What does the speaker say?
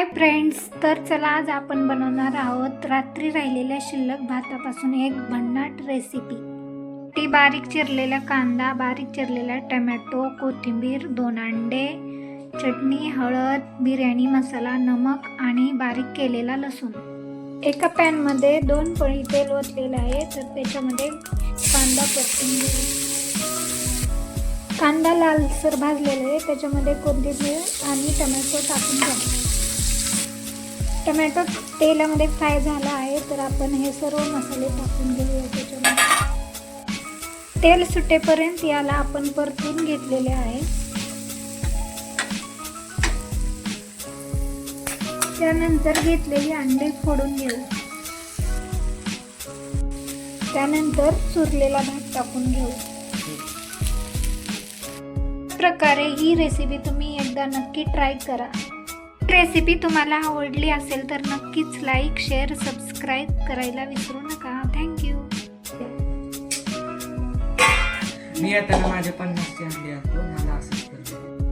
Hi friends तर चला आज आपण बनवणार आहोत रात्री राहिलेल्या शिल्लक भातापासून एक भन्नाट रेसिपी ती बारीक चिरलेला कांदा बारीक चिरलेला टमॅटो कोथिंबीर दोन अंडे चटणी हळद बिर्याणी मसाला नमक आणि बारीक केलेला लसूण. एका पॅनमध्ये दोन पळी तेल ओतलेलं आहे तर त्याच्यामध्ये कांदा कोथिंबीर. कांदा लालसर भाजलेला आहे त्याच्यामध्ये कोथिंबीर आणि टमॅटो टाकून घ्या टमॅटो तेलामध्ये फ्राय झाला आहे तर आपण हे सर्व मसाले टाकून घेऊया त्याच्यामध्ये. तेल सुटेपर्यंत याला आपण परतून घेतलेले आहे. त्यानंतर घेतलेली अंडे फोडून घेऊ. त्यानंतर चुरलेला भात टाकून घेऊ. प्रकारे ही रेसिपी तुम्ही एकदा नक्की ट्राय करा. रेसिपी तुम्हाला आवडली असेल तर नक्कीच लाईक शेअर सबस्क्राईब करायला विसरू नका. थँक्यू मी येताना माझे असतो मला आणतो